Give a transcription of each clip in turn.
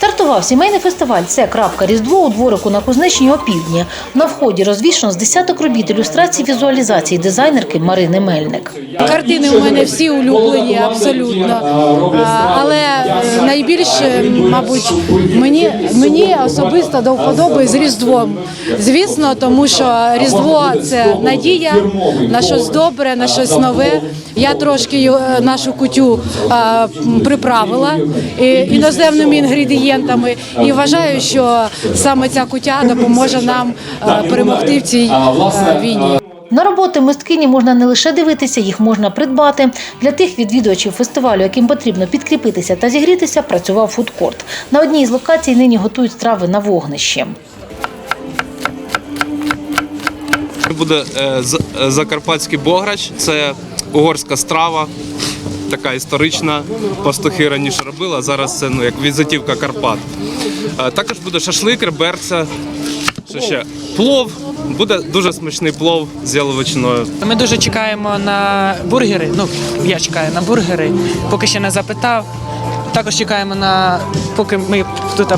Стартував сімейний фестиваль Це крапка Різдво у дворику на Кузнечній опівдні. На вході розвішано з десяток робіт ілюстрацій візуалізації дизайнерки Марини Мельник. Картини у мене всі улюблені, абсолютно. Але е, найбільше, мабуть, мені, мені особисто до вподоби з Різдвом. Звісно, тому що Різдво це надія на щось добре, на щось нове. Я трошки е, нашу кутю приправила іноземними інгредієнтами і вважаю, що саме ця кутя допоможе нам е, перемогти в цій е, війні. На роботи мисткині можна не лише дивитися, їх можна придбати. Для тих відвідувачів фестивалю, яким потрібно підкріпитися та зігрітися, працював фудкорт. На одній із локацій нині готують страви на вогнищі. Буде е, з- е, закарпатський бограч, це угорська страва, така історична. Пастухи раніше робили, а зараз це ну, як візитівка Карпат. Е, Також буде шашлик, реберця, що ще плов. Буде дуже смачний плов з яловичиною. Ми дуже чекаємо на бургери. Ну, я чекаю на бургери, поки ще не запитав. Також чекаємо на поки ми тут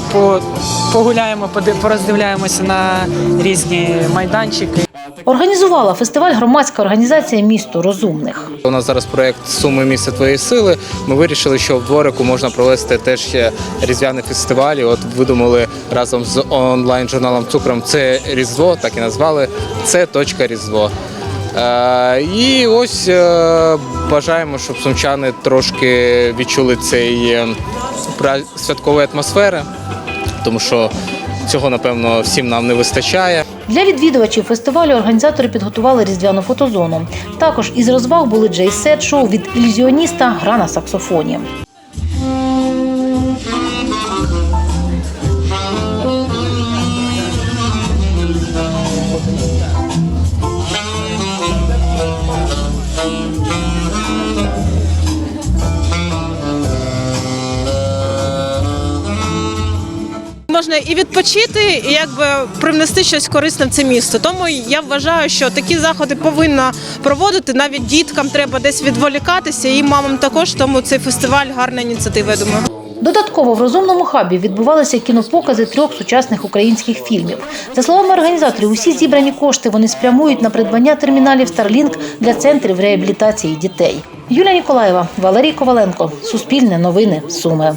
погуляємо, пороздивляємося на різні майданчики. Організувала фестиваль громадська організація місто розумних. У нас зараз проєкт Суми місце твоєї сили. Ми вирішили, що в дворику можна провести теж різдвяний фестиваль. От видумали разом з онлайн-журналом Цукром це Різдво, так і назвали. Це точка Різдво. Е, і ось е, бажаємо, щоб сумчани трошки відчули цей е, святкової атмосфери, тому що цього напевно всім нам не вистачає. Для відвідувачів фестивалю організатори підготували різдвяну фотозону. Також із розваг були джей-сет шоу від ілюзіоніста гра на саксофоні. Можна і відпочити, і якби привнести щось корисне в це місто. Тому я вважаю, що такі заходи повинна проводити. Навіть діткам треба десь відволікатися, і мамам також. Тому цей фестиваль гарна ініціатива. я Думаю. Додатково в розумному хабі відбувалися кінопокази трьох сучасних українських фільмів. За словами організаторів, усі зібрані кошти вони спрямують на придбання терміналів Starlink для центрів реабілітації дітей. Юлія Ніколаєва, Валерій Коваленко, Суспільне новини, Суми.